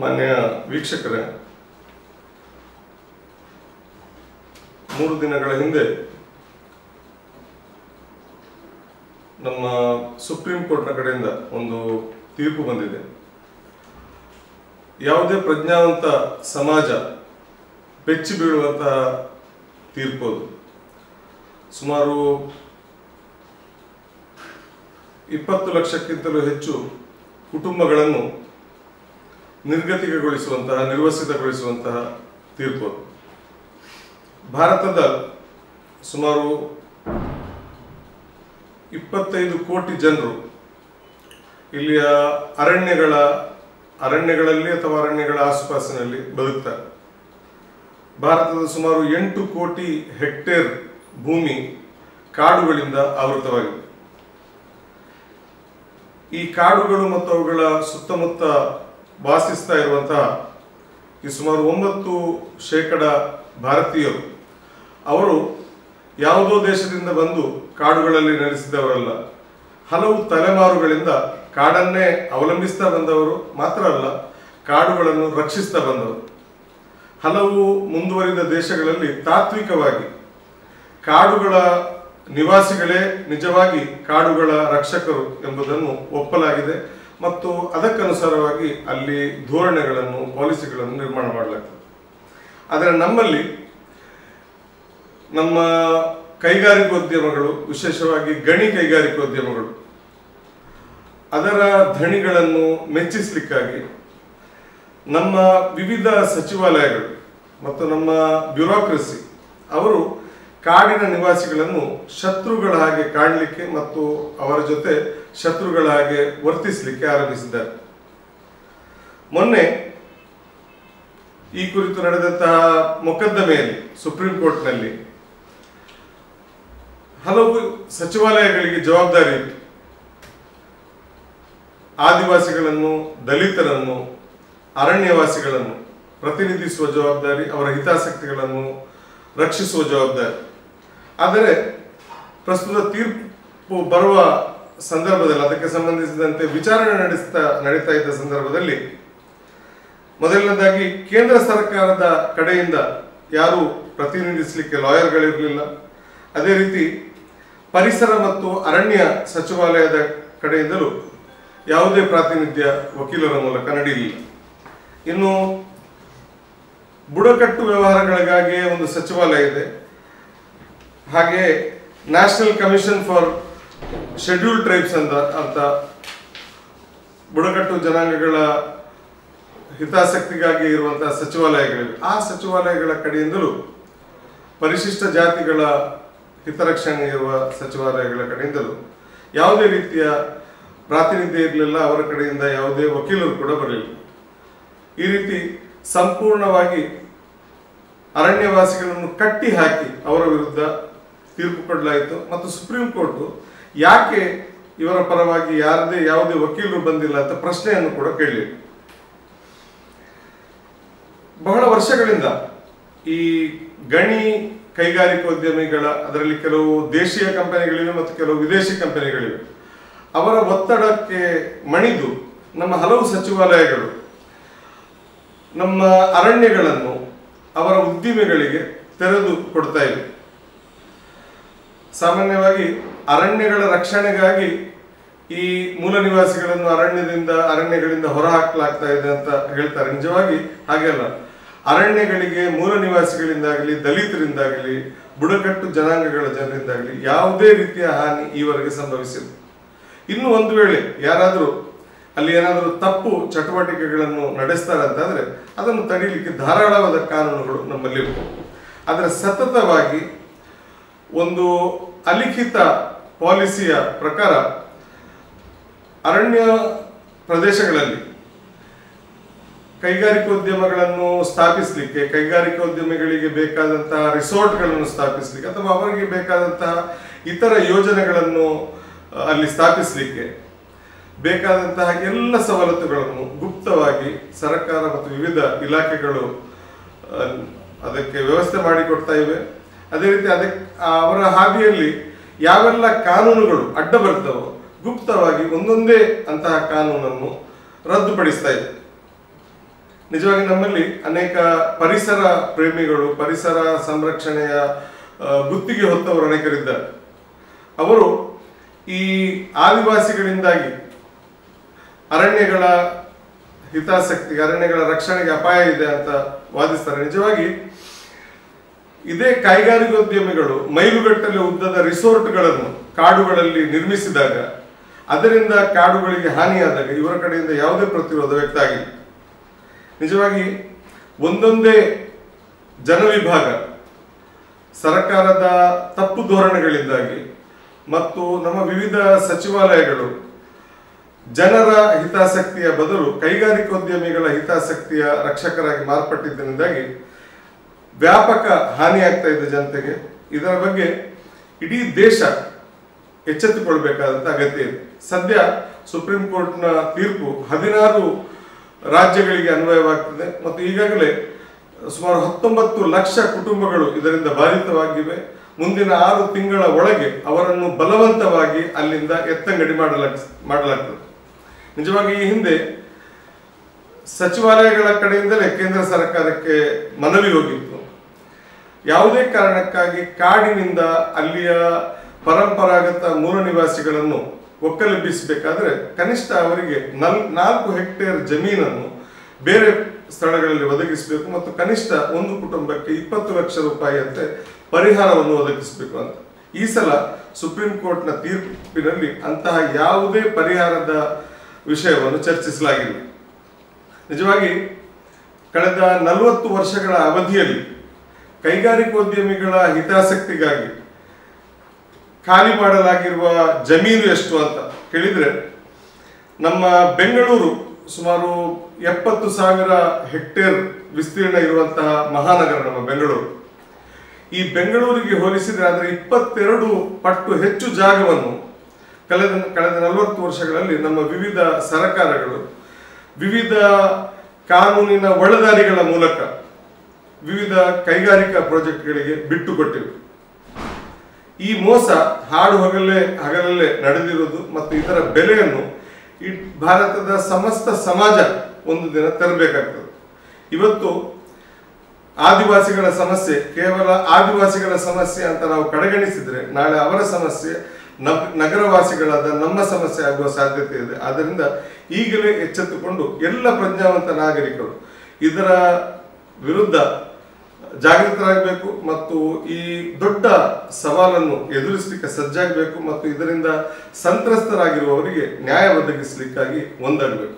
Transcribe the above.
ಮಾನ್ಯ ವೀಕ್ಷಕರೇ, ಮೂರು ದಿನಗಳ ಹಿಂದೆ ನಮ್ಮ ಸುಪ್ರೀಂ ಕೋರ್ಟ್ನ ಕಡೆಯಿಂದ ಒಂದು ತೀರ್ಪು ಬಂದಿದೆ. ಯಾವುದೇ ಪ್ರಜ್ಞಾವಂತ ಸಮಾಜ ಬೆಚ್ಚಿ ಬೀಳುವಂತಹ ತೀರ್ಪು ಅದು. ಸುಮಾರು ಇಪ್ಪತ್ತು ಲಕ್ಷಕ್ಕಿಂತಲೂ ಹೆಚ್ಚು ಕುಟುಂಬಗಳನ್ನು ನಿರ್ಗತಿಕಗೊಳಿಸುವಂತಹ, ನಿರ್ವಸಿತಗೊಳಿಸುವಂತಹ ತೀರ್ಪು. ಭಾರತದ ಸುಮಾರು ಇಪ್ಪತ್ತೈದು ಕೋಟಿ ಜನರು ಇಲ್ಲಿಯ ಅರಣ್ಯಗಳ, ಅರಣ್ಯಗಳಲ್ಲಿ ಅಥವಾ ಅರಣ್ಯಗಳ ಆಸುಪಾಸಿನಲ್ಲಿ ಬದುಕ್ತಾರೆ. ಭಾರತದ ಸುಮಾರು ಎಂಟು ಕೋಟಿ ಹೆಕ್ಟೇರ್ ಭೂಮಿ ಕಾಡುಗಳಿಂದ ಆವೃತವಾಗಿದೆ. ಈ ಕಾಡುಗಳು ಮತ್ತು ಅವುಗಳ ಸುತ್ತಮುತ್ತ ವಾಸಿಸ್ತಾ ಇರುವಂತಹ ಈ ಸುಮಾರು ಒಂಬತ್ತು ಶೇಕಡ ಭಾರತೀಯರು, ಅವರು ಯಾವುದೋ ದೇಶದಿಂದ ಬಂದು ಕಾಡುಗಳಲ್ಲಿ ನೆಲೆಸಿದವರಲ್ಲ. ಹಲವು ತಲೆಮಾರುಗಳಿಂದ ಕಾಡನ್ನೇ ಅವಲಂಬಿಸ್ತಾ ಬಂದವರು ಮಾತ್ರ ಅಲ್ಲ, ಕಾಡುಗಳನ್ನು ರಕ್ಷಿಸ್ತಾ ಬಂದವರು. ಹಲವು ಮುಂದುವರಿದ ದೇಶಗಳಲ್ಲಿ ತಾತ್ವಿಕವಾಗಿ ಕಾಡುಗಳ ನಿವಾಸಿಗಳೇ ನಿಜವಾಗಿ ಕಾಡುಗಳ ರಕ್ಷಕರು ಎಂಬುದನ್ನು ಒಪ್ಪಲಾಗಿದೆ. ಮತ್ತು ಅದಕ್ಕನುಸಾರವಾಗಿ ಅಲ್ಲಿ ಧೋರಣೆಗಳನ್ನು, ಪಾಲಿಸಿಗಳನ್ನು ನಿರ್ಮಾಣ ಮಾಡಲಾಗ್ತದೆ. ಆದರೆ ನಮ್ಮಲ್ಲಿ ನಮ್ಮ ಕೈಗಾರಿಕೋದ್ಯಮಗಳು, ವಿಶೇಷವಾಗಿ ಗಣಿ ಕೈಗಾರಿಕೋದ್ಯಮಗಳು, ಅದರ ಧಣಿಗಳನ್ನು ಮೆಚ್ಚಿಸಲಿಕ್ಕಾಗಿ ನಮ್ಮ ವಿವಿಧ ಸಚಿವಾಲಯಗಳು ಮತ್ತು ನಮ್ಮ ಬ್ಯೂರೋಕ್ರಸಿ ಅವರು ಕಾಡಿನ ನಿವಾಸಿಗಳನ್ನು ಶತ್ರುಗಳ ಹಾಗೆ ಕಾಣಲಿಕ್ಕೆ ಮತ್ತು ಅವರ ಜೊತೆ ಶತ್ರುಗಳ ಹಾಗೆ ವರ್ತಿಸಲಿಕ್ಕೆ ಆರಂಭಿಸಿದ್ದಾರೆ. ಮೊನ್ನೆ ಈ ಕುರಿತು ನಡೆದಂತಹ ಮೊಕದ್ದಮೆಯಲ್ಲಿ, ಸುಪ್ರೀಂ ಕೋರ್ಟ್ನಲ್ಲಿ ಹಲವು ಸಚಿವಾಲಯಗಳಿಗೆ ಜವಾಬ್ದಾರಿ ಇತ್ತು. ಆದಿವಾಸಿಗಳನ್ನು, ದಲಿತರನ್ನು, ಅರಣ್ಯವಾಸಿಗಳನ್ನು ಪ್ರತಿನಿಧಿಸುವ ಜವಾಬ್ದಾರಿ, ಅವರ ಹಿತಾಸಕ್ತಿಗಳನ್ನು ರಕ್ಷಿಸುವ ಜವಾಬ್ದಾರಿ. ಆದರೆ ಪ್ರಸ್ತುತ ತೀರ್ಪು ಬರುವ ಸಂದರ್ಭದಲ್ಲಿ, ಅದಕ್ಕೆ ಸಂಬಂಧಿಸಿದಂತೆ ವಿಚಾರಣೆ ನಡೆಸ್ತಾ, ನಡೀತಾ ಇದ್ದ ಸಂದರ್ಭದಲ್ಲಿ ಮೊದಲನೇದಾಗಿ ಕೇಂದ್ರ ಸರ್ಕಾರದ ಕಡೆಯಿಂದ ಯಾರು ಪ್ರತಿನಿಧಿಸಲಿಕ್ಕೆ ಲಾಯರ್ಗಳಿರಲಿಲ್ಲ. ಅದೇ ರೀತಿ ಪರಿಸರ ಮತ್ತು ಅರಣ್ಯ ಸಚಿವಾಲಯದ ಕಡೆಯಿಂದಲೂ ಯಾವುದೇ ಪ್ರಾತಿನಿಧ್ಯ ವಕೀಲರ ಮೂಲಕ ನಡೆಯಲಿಲ್ಲ. ಇನ್ನು ಬುಡಕಟ್ಟು ವ್ಯವಹಾರಗಳಿಗಾಗಿಯೇ ಒಂದು ಸಚಿವಾಲಯ ಇದೆ. ಹಾಗೆ national commission for scheduled tribes ಅಂತ ಅಂತ ಬುಡಕಟ್ಟು ಜನಾಂಗಗಳ ಹಿತಾಸಕ್ತಿಗಾಗಿ ಇರುವಂತಹ ಸಚಿವಾಲಯಗಳಿವೆ. ಆ ಸಚಿವಾಲಯಗಳ ಕಡೆಯಿಂದಲೂ ಪರಿಶಿಷ್ಟ ಜಾತಿಗಳ ಹಿತರಕ್ಷಣೆ ಇರುವ ಸಚಿವಾಲಯಗಳ ಕಡೆಯಿಂದಲೂ ಯಾವುದೇ ರೀತಿಯ ಪ್ರಾತಿನಿಧ್ಯ ಇರಲಿಲ್ಲ, ಅವರ ಕಡೆಯಿಂದ ಯಾವುದೇ ವಕೀಲರು ಕೂಡ ಬರಲಿಲ್ಲ. ಈ ರೀತಿ ಸಂಪೂರ್ಣವಾಗಿ ಅರಣ್ಯವಾಸಿಗಳನ್ನು ಕಟ್ಟಿ ಹಾಕಿ ಅವರ ವಿರುದ್ಧ ತೀರ್ಪು ಕೊಡಲಾಯಿತು. ಮತ್ತು ಸುಪ್ರೀಂ ಕೋರ್ಟ್ ಯಾಕೆ ಇವರ ಪರವಾಗಿ ಯಾರದೇ, ಯಾವುದೇ ವಕೀಲರು ಬಂದಿಲ್ಲ ಅಂತ ಪ್ರಶ್ನೆಯನ್ನು ಕೂಡ ಕೇಳಲಿಲ್ಲ. ಬಹಳ ವರ್ಷಗಳಿಂದ ಈ ಗಣಿ ಕೈಗಾರಿಕೋದ್ಯಮಿಗಳ ಅದರಲ್ಲಿ ಕೆಲವು ದೇಶೀಯ ಕಂಪನಿಗಳಿವೆ ಮತ್ತು ಕೆಲವು ವಿದೇಶಿ ಕಂಪನಿಗಳಿವೆ. ಅವರ ಒತ್ತಡಕ್ಕೆ ಮಣಿದು ನಮ್ಮ ಹಲವು ಸಚಿವಾಲಯಗಳು ನಮ್ಮ ಅರಣ್ಯಗಳನ್ನು ಅವರ ಉದ್ದಿಮೆಗಳಿಗೆ ತೆರೆದು ಕೊಡ್ತಾ ಇವೆ. ಸಾಮಾನ್ಯವಾಗಿ ಅರಣ್ಯಗಳ ರಕ್ಷಣೆಗಾಗಿ ಈ ಮೂಲ ನಿವಾಸಿಗಳನ್ನು ಅರಣ್ಯದಿಂದ, ಅರಣ್ಯಗಳಿಂದ ಹೊರಹಾಕಲಾಗ್ತಾ ಇದೆ ಅಂತ ಹೇಳ್ತಾರೆ. ನಿಜವಾಗಿ ಹಾಗೆಲ್ಲ ಅರಣ್ಯಗಳಿಗೆ, ಮೂಲ ನಿವಾಸಿಗಳಿಂದಾಗಲಿ, ದಲಿತರಿಂದಾಗಲಿ, ಬುಡಕಟ್ಟು ಜನಾಂಗಗಳ ಜನರಿಂದಾಗಲಿ ಯಾವುದೇ ರೀತಿಯ ಹಾನಿ ಈವರೆಗೆ ಸಂಭವಿಸಿಲ್ಲ. ಇನ್ನು ಒಂದು ವೇಳೆ ಯಾರಾದರೂ ಅಲ್ಲಿ ಏನಾದರೂ ತಪ್ಪು ಚಟುವಟಿಕೆಗಳನ್ನು ನಡೆಸ್ತಾರೆ ಅಂತಂದ್ರೆ ಅದನ್ನು ತಡೀಲಿಕ್ಕೆ ಧಾರಾಳವಾದ ಕಾನೂನುಗಳು ನಮ್ಮಲ್ಲಿ ಇವೆ. ಆದರೆ ಸತತವಾಗಿ ಒಂದು ಅಲಿಖಿತ ಪಾಲಿಸಿಯ ಪ್ರಕಾರ ಅರಣ್ಯ ಪ್ರದೇಶಗಳಲ್ಲಿ ಕೈಗಾರಿಕೋದ್ಯಮಗಳನ್ನು ಸ್ಥಾಪಿಸಲಿಕ್ಕೆ ಕೈಗಾರಿಕೋದ್ಯಮಿಗಳಿಗೆ ಬೇಕಾದಂತಹ ರಿಸಾರ್ಟ್ಗಳನ್ನು ಸ್ಥಾಪಿಸಲಿಕ್ಕೆ ಅಥವಾ ಅವರಿಗೆ ಬೇಕಾದಂತಹ ಇತರ ಯೋಜನೆಗಳನ್ನು ಅಲ್ಲಿ ಸ್ಥಾಪಿಸಲಿಕ್ಕೆ ಬೇಕಾದಂತಹ ಎಲ್ಲ ಸವಲತ್ತುಗಳನ್ನು ಗುಪ್ತವಾಗಿ ಸರ್ಕಾರ ಮತ್ತು ವಿವಿಧ ಇಲಾಖೆಗಳು ಅದಕ್ಕೆ ವ್ಯವಸ್ಥೆ ಮಾಡಿಕೊಡ್ತಾ ಇವೆ. ಅದೇ ರೀತಿ ಅದಕ್ಕೆ ಅವರ ಹಾದಿಯಲ್ಲಿ ಯಾವೆಲ್ಲ ಕಾನೂನುಗಳು ಅಡ್ಡ ಬರ್ತವೋ ಗುಪ್ತವಾಗಿ ಒಂದೊಂದೇ ಅಂತಹ ಕಾನೂನನ್ನು ರದ್ದುಪಡಿಸ್ತಾ ಇದೆ. ನಿಜವಾಗಿ ನಮ್ಮಲ್ಲಿ ಅನೇಕ ಪರಿಸರ ಪ್ರೇಮಿಗಳು, ಪರಿಸರ ಸಂರಕ್ಷಣೆಯ ಗುತ್ತಿಗೆ ಹೊತ್ತವರು ಅನೇಕರಿದ್ದಾರೆ. ಅವರು ಈ ಆದಿವಾಸಿಗಳಿಂದಾಗಿ ಅರಣ್ಯಗಳ ಹಿತಾಸಕ್ತಿಗೆ ಅರಣ್ಯಗಳ ರಕ್ಷಣೆಗೆ ಅಪಾಯ ಇದೆ ಅಂತ ವಾದಿಸ್ತಾರೆ. ನಿಜವಾಗಿ ಇದೇ ಕೈಗಾರಿಕೋದ್ಯಮಿಗಳು ಮೈಲುಗಟ್ಟಲೆ ಉದ್ದದ ರಿಸೋರ್ಟ್ಗಳನ್ನು ಕಾಡುಗಳಲ್ಲಿ ನಿರ್ಮಿಸಿದಾಗ, ಅದರಿಂದ ಕಾಡುಗಳಿಗೆ ಹಾನಿಯಾದಾಗ ಇವರ ಕಡೆಯಿಂದ ಯಾವುದೇ ಪ್ರತಿರೋಧ ವ್ಯಕ್ತ ಆಗಿಲ್ಲ. ನಿಜವಾಗಿ ಒಂದೊಂದೇ ಜನವಿಭಾಗ ಸರ್ಕಾರದ ತಪ್ಪು ಧೋರಣೆಗಳಿಂದಾಗಿ ಮತ್ತು ನಮ್ಮ ವಿವಿಧ ಸಚಿವಾಲಯಗಳು ಜನರ ಹಿತಾಸಕ್ತಿಯ ಬದಲು ಕೈಗಾರಿಕೋದ್ಯಮಿಗಳ ಹಿತಾಸಕ್ತಿಯ ರಕ್ಷಕರಾಗಿ ಮಾರ್ಪಟ್ಟಿದ್ದರಿಂದಾಗಿ ವ್ಯಾಪಕ ಹಾನಿಯಾಗ್ತಾ ಇದೆ ಜನತೆಗೆ. ಇದರ ಬಗ್ಗೆ ಇಡೀ ದೇಶ ಎಚ್ಚೆತ್ತುಕೊಳ್ಬೇಕಾದಂತ ಅಗತ್ಯ ಇದೆ. ಸದ್ಯ ಸುಪ್ರೀಂ ಕೋರ್ಟ್ನ ತೀರ್ಪು ಹದಿನಾರು ರಾಜ್ಯಗಳಿಗೆ ಅನ್ವಯವಾಗ್ತದೆ. ಮತ್ತು ಈಗಾಗಲೇ ಸುಮಾರು ಹತ್ತೊಂಬತ್ತು ಲಕ್ಷ ಕುಟುಂಬಗಳು ಇದರಿಂದ ಬಾಧಿತವಾಗಿವೆ. ಮುಂದಿನ ಆರು ತಿಂಗಳ ಒಳಗೆ ಅವರನ್ನು ಬಲವಂತವಾಗಿ ಅಲ್ಲಿಂದ ಎತ್ತಂಗಡಿ ಮಾಡಲಾಗ, ಮಾಡಲಾಗ್ತದೆ. ನಿಜವಾಗಿ ಈ ಹಿಂದೆ ಸಚಿವಾಲಯಗಳ ಕಡೆಯಿಂದಲೇ ಕೇಂದ್ರ ಸರ್ಕಾರಕ್ಕೆ ಮನವಿ ಹೋಗಿತ್ತು. ಯಾವುದೇ ಕಾರಣಕ್ಕಾಗಿ ಕಾಡಿನಿಂದ ಅಲ್ಲಿಯ ಪರಂಪರಾಗತ ಮೂಲ ನಿವಾಸಿಗಳನ್ನು ಒಕ್ಕಲೆಬ್ಬಿಸಬೇಕಾದ್ರೆ ಕನಿಷ್ಠ ಅವರಿಗೆ ನಲ್ ನಾಲ್ಕು ಹೆಕ್ಟೇರ್ ಜಮೀನನ್ನು ಬೇರೆ ಸ್ಥಳಗಳಲ್ಲಿ ಒದಗಿಸಬೇಕು ಮತ್ತು ಕನಿಷ್ಠ ಒಂದು ಕುಟುಂಬಕ್ಕೆ ಇಪ್ಪತ್ತು ಲಕ್ಷ ರೂಪಾಯಿಯಂತೆ ಪರಿಹಾರವನ್ನು ಒದಗಿಸಬೇಕು ಅಂತ. ಈ ಸಲ ಸುಪ್ರೀಂ ಕೋರ್ಟ್ನ ತೀರ್ಪಿನಲ್ಲಿ ಅಂತಹ ಯಾವುದೇ ಪರಿಹಾರದ ವಿಷಯವನ್ನು ಚರ್ಚಿಸಲಾಗಿಲ್ಲ. ನಿಜವಾಗಿ ಕಳೆದ ನಲವತ್ತು ವರ್ಷಗಳ ಅವಧಿಯಲ್ಲಿ ಕೈಗಾರಿಕೋದ್ಯಮಿಗಳ ಹಿತಾಸಕ್ತಿಗಾಗಿ ಖಾಲಿ ಮಾಡಲಾಗಿರುವ ಜಮೀನು ಎಷ್ಟು ಅಂತ ಕೇಳಿದರೆ ನಮ್ಮ ಬೆಂಗಳೂರು ಸುಮಾರು ಎಪ್ಪತ್ತು ಸಾವಿರ ಹೆಕ್ಟೇರ್ ವಿಸ್ತೀರ್ಣ ಇರುವಂತಹ ಮಹಾನಗರ ನಮ್ಮ ಬೆಂಗಳೂರು. ಈ ಬೆಂಗಳೂರಿಗೆ ಹೋಲಿಸಿದರೆ ಅದರ ಇಪ್ಪತ್ತೆರಡು ಪಟ್ಟು ಹೆಚ್ಚು ಜಾಗವನ್ನು ಕಳೆದ ಕಳೆದ ನಲವತ್ತು ವರ್ಷಗಳಲ್ಲಿ ನಮ್ಮ ವಿವಿಧ ಸರಕಾರಗಳು, ವಿವಿಧ ಕಾನೂನಿನ ಒಳದಾರಿಗಳ ಮೂಲಕ ವಿವಿಧ ಕೈಗಾರಿಕಾ ಪ್ರಾಜೆಕ್ಟ್ಗಳಿಗೆ ಬಿಟ್ಟುಕೊಟ್ಟಿವೆ ಈ ಮೋಸ ಹಾಡು ಹಗಲೇ ಹಗಲಲ್ಲೇ ನಡೆದಿರುವುದು ಮತ್ತು ಇದರ ಬೆಲೆಯನ್ನು ಈ ಭಾರತದ ಸಮಸ್ತ ಸಮಾಜ ಒಂದು ದಿನ ತರಬೇಕಾಗ್ತದೆ. ಇವತ್ತು ಆದಿವಾಸಿಗಳ ಸಮಸ್ಯೆ, ಕೇವಲ ಆದಿವಾಸಿಗಳ ಸಮಸ್ಯೆ ಅಂತ ನಾವು ಕಡೆಗಣಿಸಿದರೆ ನಾಳೆ ಅವರ ಸಮಸ್ಯೆ ನಗರವಾಸಿಗಳಾದ ನಮ್ಮ ಸಮಸ್ಯೆ ಆಗುವ ಸಾಧ್ಯತೆ ಇದೆ. ಆದ್ದರಿಂದ ಈಗಲೇ ಎಚ್ಚೆತ್ತುಕೊಂಡು ಎಲ್ಲ ಪ್ರಜ್ಞಾವಂತ ನಾಗರಿಕರು ಇದರ ವಿರುದ್ಧ ಜಾಗೃತರಾಗಬೇಕು ಮತ್ತು ಈ ದೊಡ್ಡ ಸವಾಲನ್ನು ಎದುರಿಸಲಿಕ್ಕೆ ಸಜ್ಜಾಗಬೇಕು ಮತ್ತು ಇದರಿಂದ ಸಂತ್ರಸ್ತರಾಗಿರುವವರಿಗೆ ನ್ಯಾಯ ಒದಗಿಸಲಿಕ್ಕಾಗಿ ಒಂದಾಗಬೇಕು.